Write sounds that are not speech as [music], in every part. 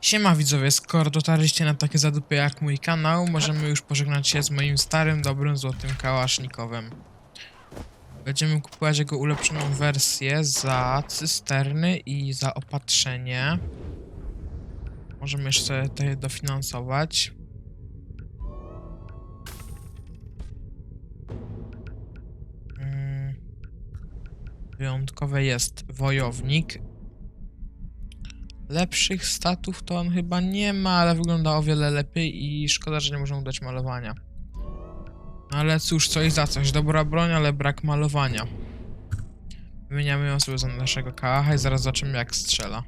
Siema widzowie, skoro dotarliście na takie zadupy jak mój kanał, możemy już pożegnać się z moim starym, dobrym, złotym kałasznikowem. Będziemy kupować jego ulepszoną wersję za cysterny i za opatrzenie. Możemy jeszcze to dofinansować. Mm. Wyjątkowe jest wojownik. Lepszych statów to on chyba nie ma, ale wygląda o wiele lepiej i szkoda, że nie możemy dać malowania. No ale cóż, coś za coś. Dobra broń, ale brak malowania. Wymieniamy ją sobie za naszego kałacha i zaraz zobaczymy jak strzela.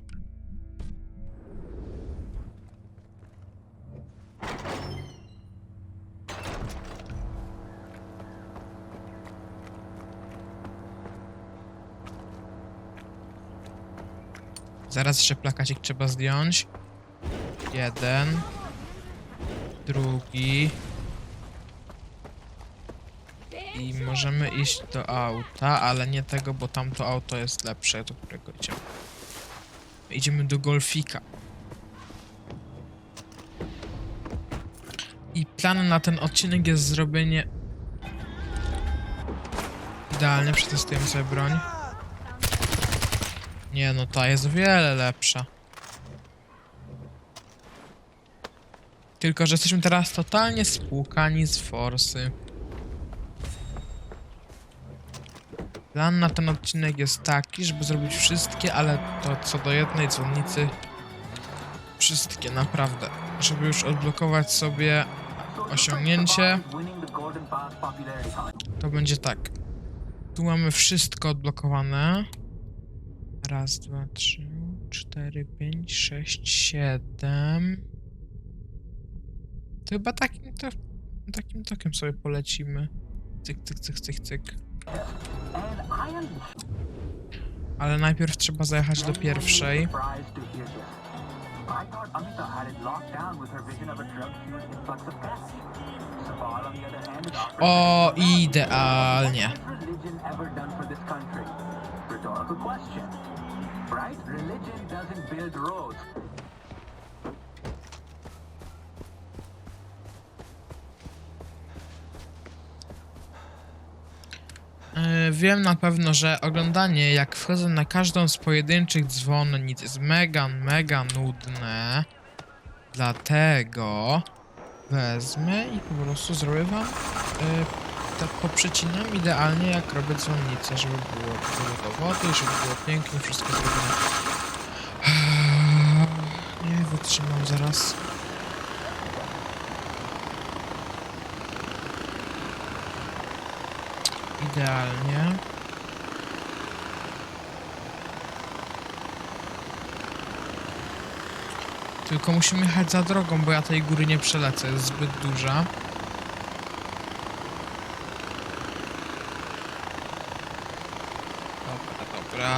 Zaraz jeszcze plakacik trzeba zdjąć. Jeden. Drugi. I możemy iść do auta, ale nie tego, bo tamto auto jest lepsze, do którego idziemy. Idziemy do golfika. I planem na ten odcinek jest zrobienie... Idealnie, przetestujemy sobie broń. Nie no, ta jest o wiele lepsza. Tylko, że jesteśmy teraz totalnie spłukani z forsy. Plan na ten odcinek jest taki, żeby zrobić wszystkie, ale to co do jednej dzwonnicy wszystkie, naprawdę. Żeby już odblokować sobie osiągnięcie, to będzie tak. Tu mamy wszystko odblokowane. Raz, dwa, trzy, cztery, pięć, sześć, siedem. To chyba takim, to, takim tokiem sobie polecimy. Cyk, cyk, cyk, cyk, cyk. Ale najpierw trzeba zajechać do pierwszej. O, idealnie. Right? Religion doesn't build roads. E, Wiem na pewno, że oglądanie jak wchodzę na każdą z pojedynczych dzwonnic jest mega, mega nudne. Dlatego wezmę i po prostu zrobię wam e, tak poprzecinam idealnie jak robię dzwonnicę, żeby było dużo dowody, żeby było pięknie wszystko zrobione. Nie wytrzymam zaraz. Idealnie. Tylko musimy jechać za drogą, bo ja tej góry nie przelecę, jest zbyt duża.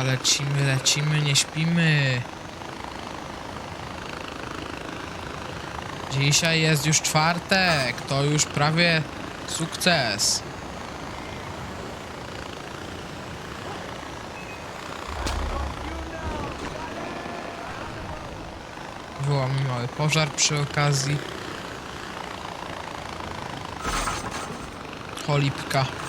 Lecimy, lecimy, nie śpimy. Dzisiaj jest już czwartek, to już prawie sukces. Wywołamy mały pożar przy okazji. Cholipka.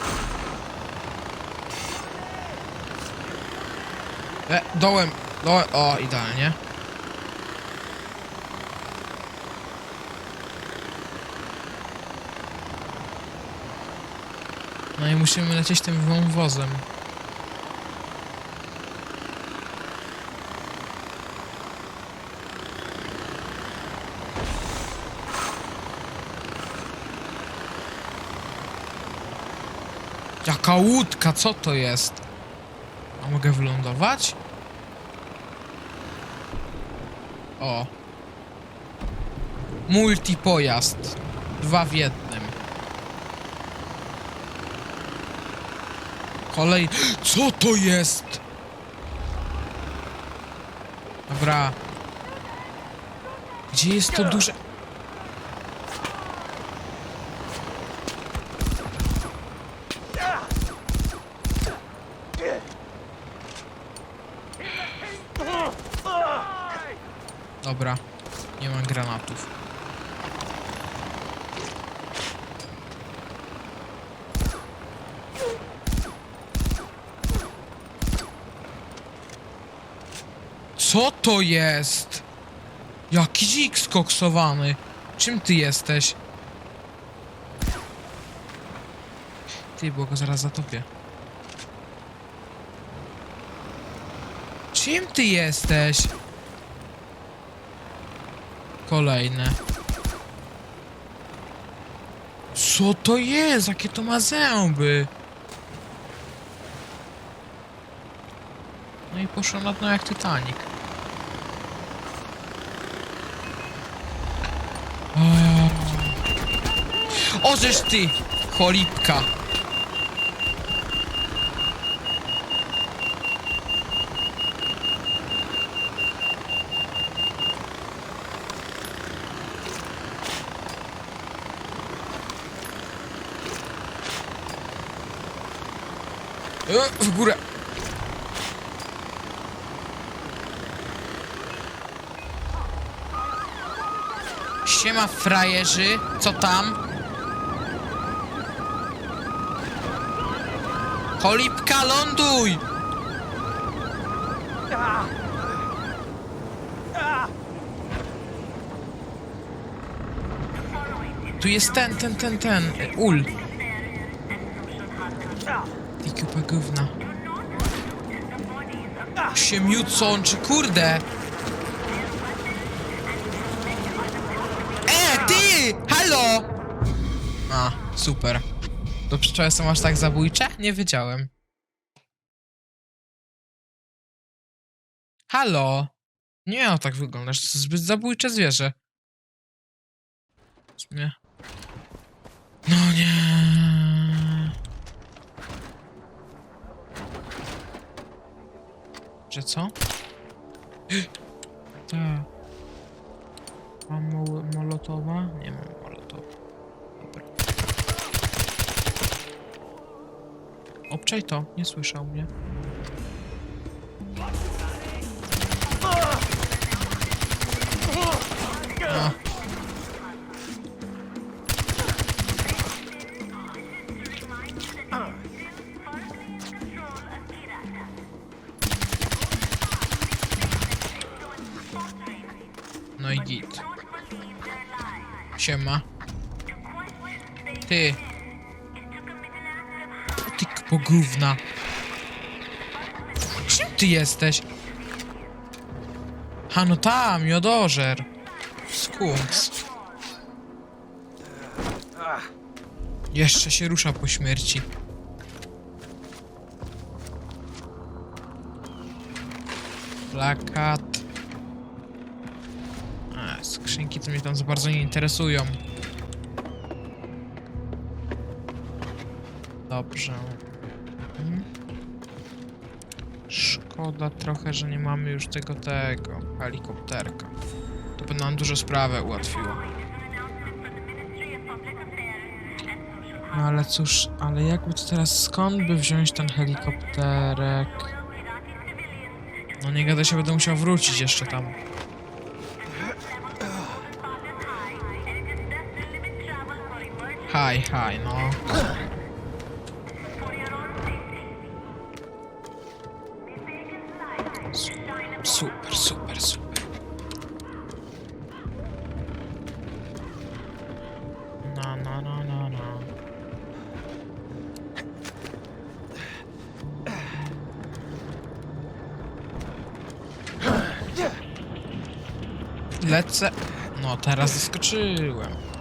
E, dołem, dołem, o, idealnie. No i musimy lecieć tym wąwozem. Jaka łódka, co to jest? A mogę wylądować? O. Multipojazd. Dwa w jednym. Kolej... Co to jest? Dobra. Gdzie jest to duże... Dobra. Nie ma granatów. Co to jest? Jaki dzik skoksowany. Czym ty jesteś? Ty, bo go zaraz zatopię. Czym ty jesteś? Kolejne. Co to jest? Jakie to ma zęby? No i poszło na dno jak Titanic. O, o żeż ty, cholipka. E, w górę. Siema frajerzy, co tam? Cholipka, ląduj! Tu jest ten, ten, ten, ten, e, ul. Ty kupa gówna. Siemiucon, czy kurde? E, ty! Halo! A, super. To pszczoły są aż tak zabójcze? Nie wiedziałem. Halo? Nie, no tak wyglądasz. To zbyt zabójcze zwierzę. Sumie. No nie. Że co? [gasps] Tak. Mam mo molotowa? Nie mam molotowa. Obczaj to, nie słyszał mnie. No i git. Siema. Ty. Ty pogówna. Czym ty jesteś? Ha, no tam, jodożer. Skunks. Jeszcze się rusza po śmierci. Plakat. A, skrzynki to mnie tam za bardzo nie interesują. Dobrze. Szkoda trochę, że nie mamy już tego tego helikopterka. To by nam dużo sprawę ułatwiło. No ale cóż, ale jakby to teraz skąd by wziąć ten helikopterek? No nie gada się, będę musiał wrócić jeszcze tam. Haj, haj, no. Super, super, super. No, no, no, no, no. Lecę. No, teraz zaskoczyłem.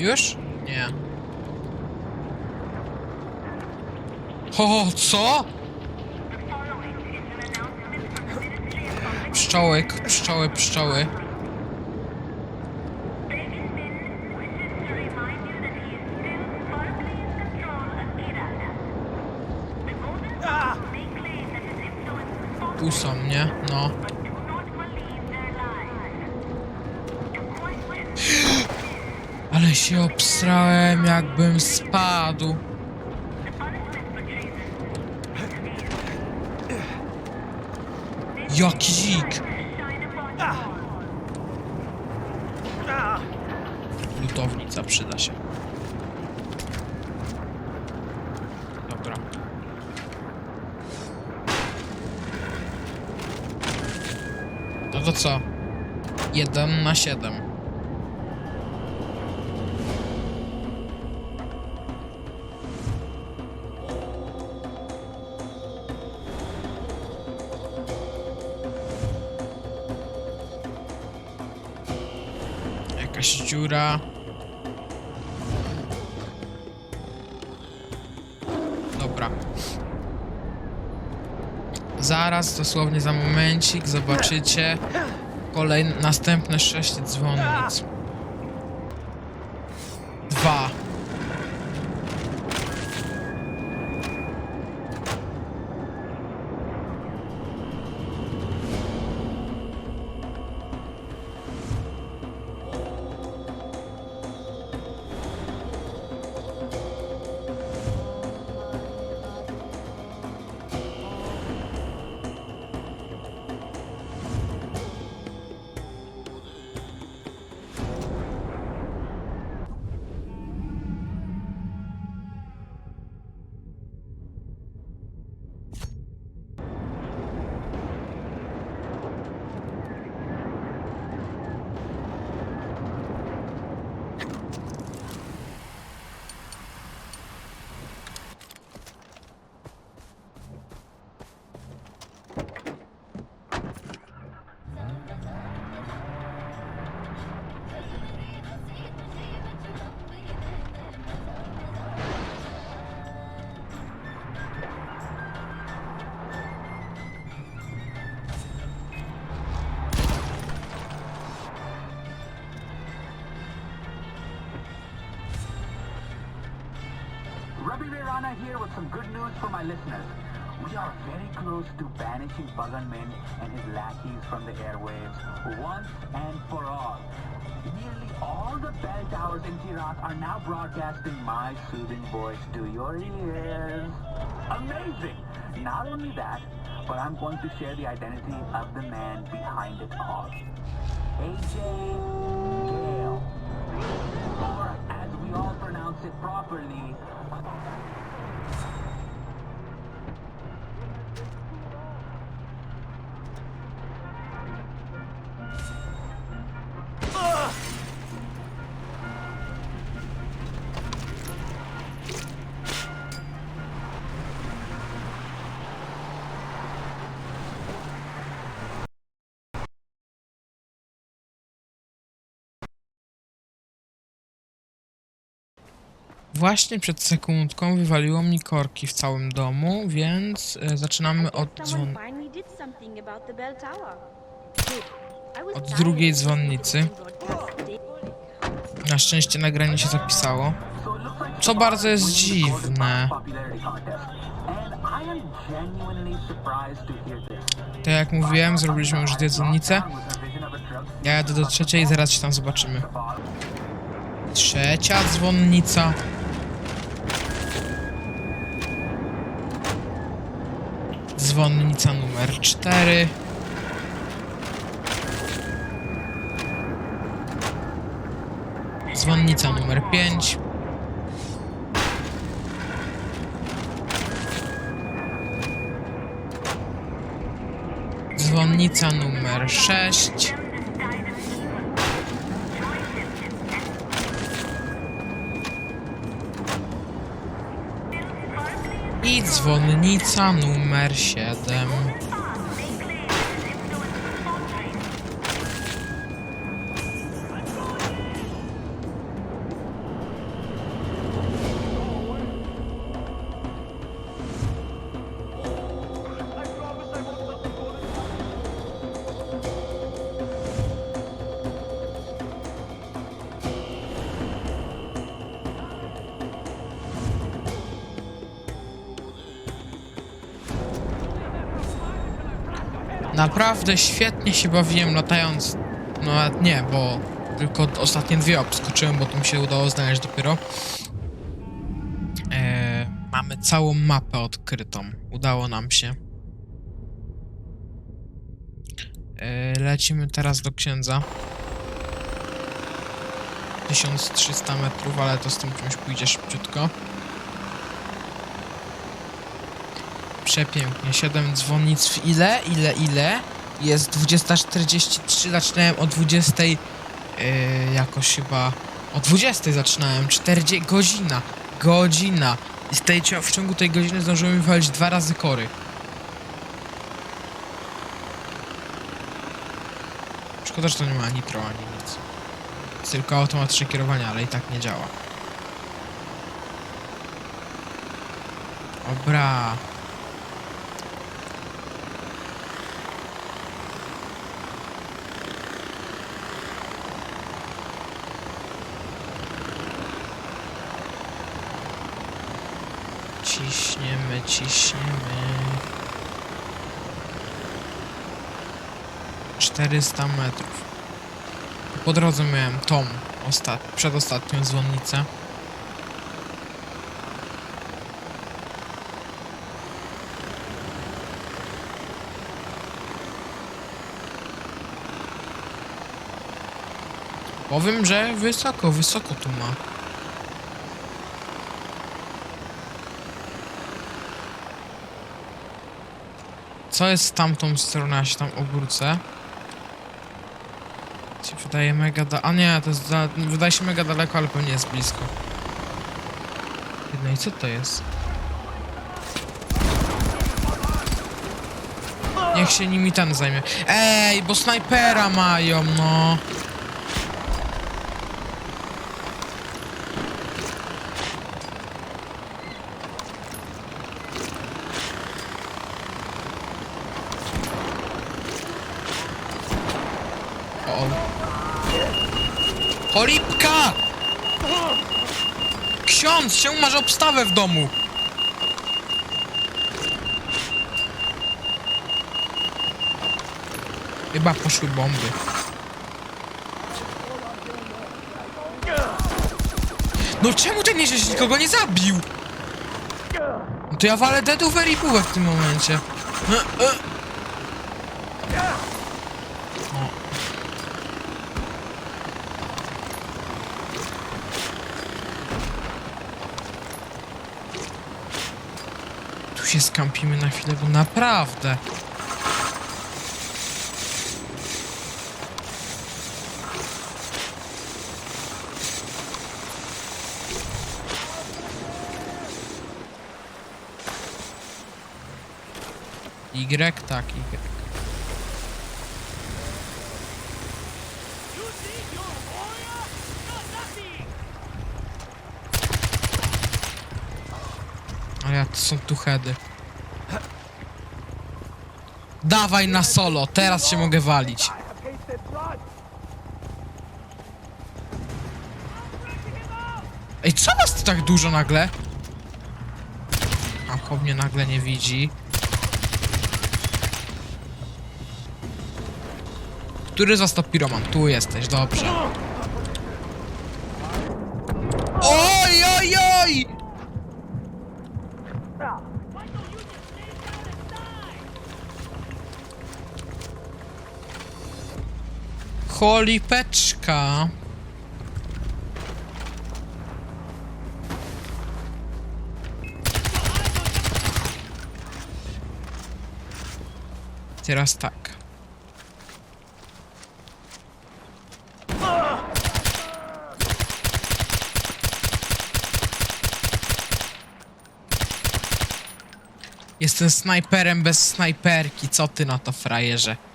Już? Nie. O, co? Pszczoły, k- pszczoły, pszczoły. Tu są, nie? No. Się obsrałem, jakbym spadł. Jaki dzik! Lutownica przyda się. Dobra. No to co? Jeden na siedem. Jakaś dziura. Dobra. Zaraz, dosłownie za momencik, zobaczycie kolejne, następne sześć dzwonnic. For my listeners. We are very close to banishing Pagan Min and his lackeys from the airwaves once and for all. Nearly all the bell towers in Tirat are now broadcasting my soothing voice to your ears. Amazing! Not only that, but I'm going to share the identity of the man behind it all. AJ Gale. Właśnie przed sekundką wywaliło mi korki w całym domu, więc e, zaczynamy od dzwon... Od drugiej dzwonnicy. Na szczęście nagranie się zapisało. Co bardzo bar jest dziwne. Tak jak mówiłem, zrobiliśmy już dwie dzwonnice. Ja jadę do trzeciej i zaraz się tam zobaczymy. Trzecia dzwonnica. Dzwonnica numer 4. Dzwonnica numer 5. Dzwonnica numer 6. I dzwonnica numer 7. Naprawdę świetnie się bawiłem latając. No nie, bo tylko ostatnie dwie obskoczyłem, bo to mi się udało znaleźć dopiero. Eee, mamy całą mapę odkrytą. Udało nam się. E, lecimy teraz do księdza. 1300 metrów, ale to z tym czymś pójdzie szybciutko. Przepięknie. 7 dzwonnic w ile? Ile, ile? Jest 20.43, zaczynałem o 20.00 yy, jakoś chyba... O 20.00 zaczynałem, 40 godzina. Godzina. I z tej, w ciągu tej godziny zdążyłem wywalić dwa razy kory. Szkoda, że to nie ma nitro ani nic. Jest tylko automatyczne kierowanie, ale i tak nie działa. Dobra. Ciśniemy, ciśniemy. 400 metrów. Po drodze miałem tą ostat przedostatnią dzwonnicę. Powiem, że wysoko, wysoko tu ma. Co jest z tamtą stroną? Ja się tam obrócę. Się wydaje mega da... A nie, to jest za... Wydaje się mega daleko, ale pewnie jest blisko. No i co to jest? Niech się nimi ten zajmie. Ej, bo snajpera mają, no. Cholipka! Ksiądz, czemu masz obstawę w domu? Chyba poszły bomby. No czemu ten nieźle nikogo nie zabił? No to ja walę deadów eripówę w tym momencie. E, e. się skampimy na chwilę, bo naprawdę. Y, tak, Y. A ja to są tu heady. Dawaj na solo, teraz się mogę walić. Ej, co was tu tak dużo nagle? A chłop mnie nagle nie widzi. Który został piroman? Tu jesteś, dobrze. Cholipeczka. Teraz tak. Jestem snajperem bez snajperki. Co ty na to, frajerze?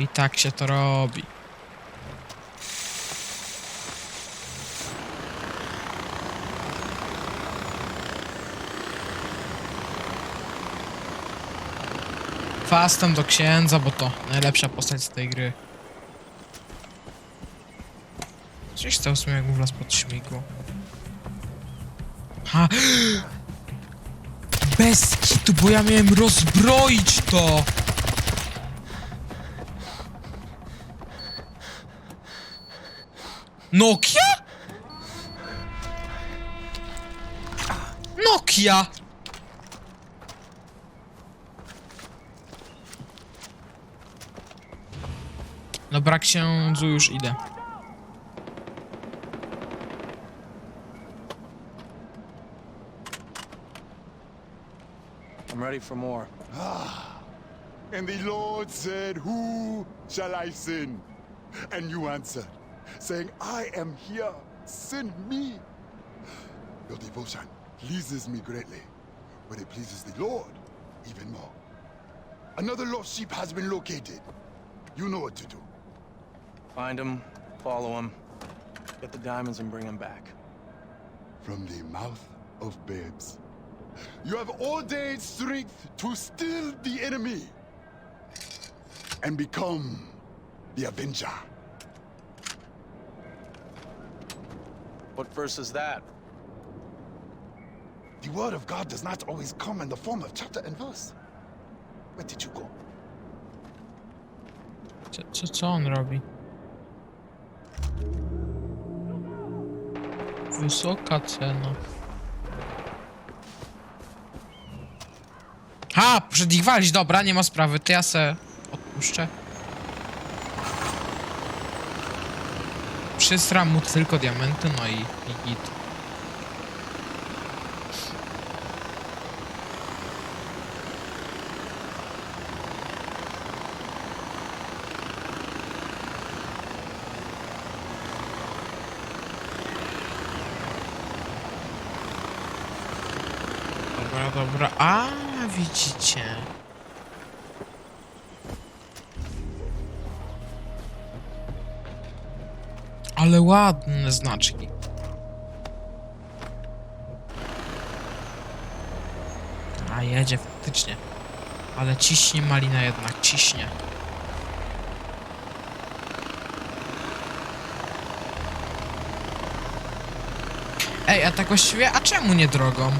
I tak się to robi. Fastem do księdza, bo to najlepsza postać z tej gry. Coś stał sobie jak mu wlazł pod śmigło. Ha! [gasps] Bez kitu, bo ja miałem rozbroić to! Nokia? Nokia! Dobra, księdzu, już idę. I'm ready for more. Ah. And the Lord said, Who shall I send? And you answered, saying, I am here, send me. Your devotion pleases me greatly, but it pleases the Lord even more. Another lost sheep has been located. You know what to do. Find him, follow him, get the diamonds and bring him back. From the mouth of babes. You have ordained strength to still the enemy and become the Avenger. What verse is that? The word of God does not always come in the form of chapter and verse. Where did you go? Co, co, co on robi? Wysoka cena. Ha! Przed ich walić, dobra, nie ma sprawy, to ja se odpuszczę. Przysram mu tylko diamenty, no i, i git. Dobra, dobra. A, widzicie. Ale ładne znaczki. A, jedzie faktycznie. Ale ciśnie malina jednak, ciśnie. Ej, a tak właściwie, a czemu nie drogą?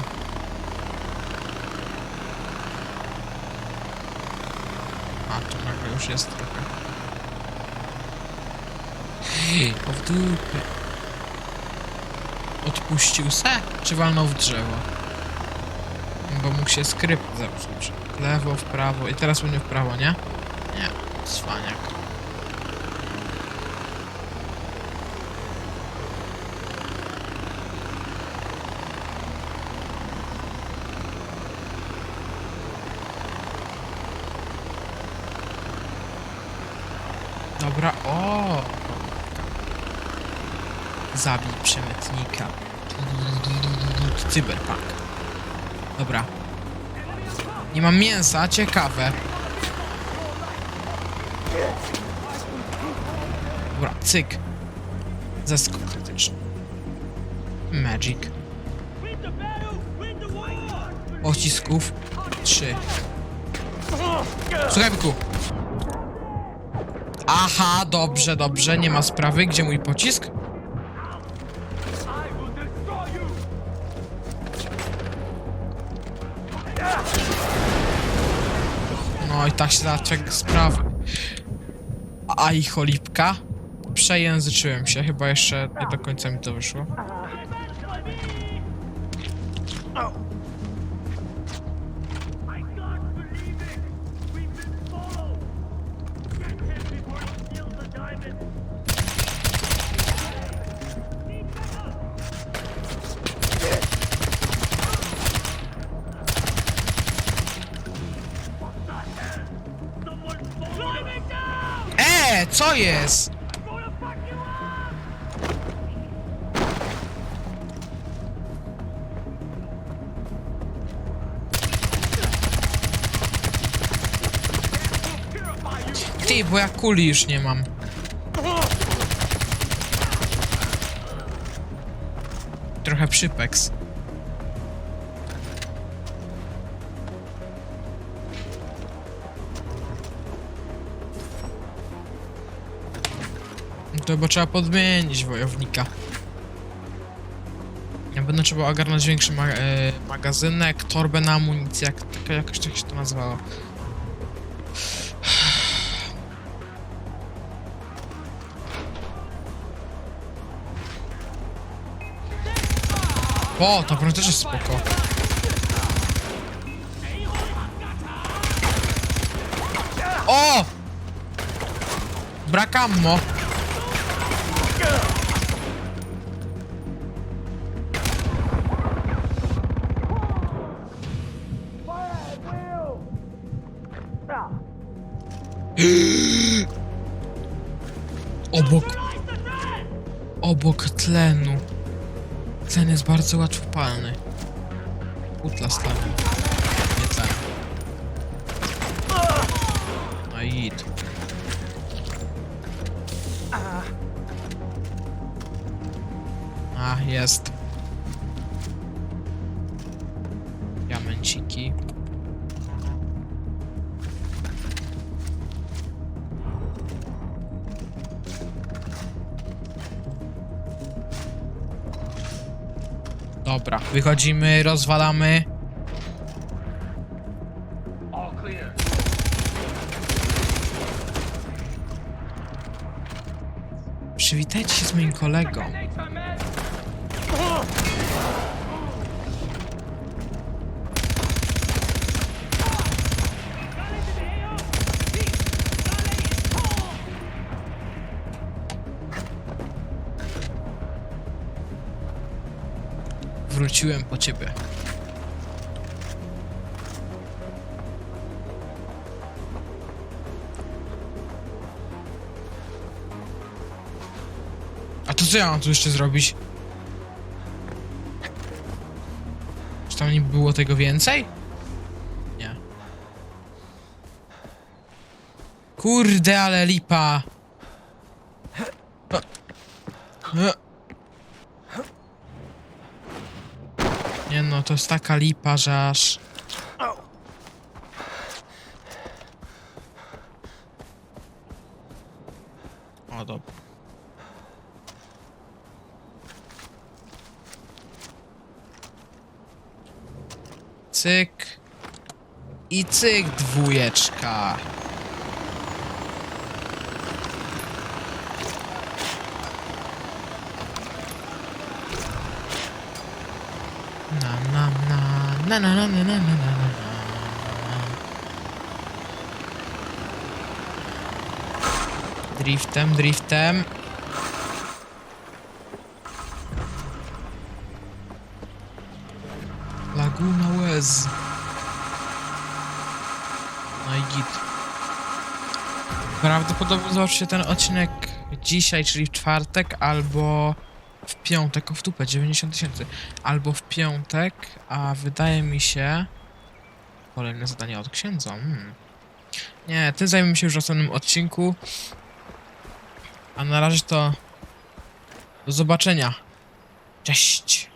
A, to nagle już jest trochę. O w. Odpuścił se? Czy walnął w drzewo? Bo mógł się skrypt zepsuć. W lewo, w prawo. I teraz będzie w prawo, nie? Nie. Cwaniak. Dobra, o! Zabij przemytnika. Cyberpunk. Dobra. Nie mam mięsa, ciekawe. Dobra, cyk. Zeskok krytyczny. Magic. Pocisków. Trzy. Słuchaj, byku. Aha, dobrze, dobrze, nie ma sprawy. Gdzie mój pocisk? Się zaczęły sprawy. A i cholipka. Przejęzyczyłem się, chyba jeszcze nie do końca mi to wyszło. Co jest? Ty, bo ja kuli już nie mam. Trochę przypeks. Chyba trzeba podmienić wojownika. Ja będę trzeba ogarnąć większy ma e, magazynek, torbę na amunicję, jak, jak, jakoś tak się to nazywało. O, ta broń też jest spoko. O! Brak ammo. Tlenu. Tlen jest bardzo łatwopalny. Utla tlenu. Nie tlen. No i. A, jest. Wychodzimy, rozwalamy. Przywitajcie się z moim kolegą. Wróciłem po ciebie. A to co ja mam tu jeszcze zrobić? Czy tam nie było tego więcej? Nie. Kurde, ale lipa. E. Jest taka lipa, że aż... O, dobra. Cyk. I cyk, dwójeczka. Na, na, na, na, na, na. Driftem, driftem. Laguna łez. No i git. Prawdopodobnie zobaczycie ten odcinek dzisiaj, czyli w czwartek, albo w piątek, o w dupę, 90 tysięcy. Albo w piątek, a wydaje mi się... Kolejne zadanie od księdza. Hmm. Nie, tym zajmiemy się już w następnym odcinku. A na razie to... Do zobaczenia. Cześć!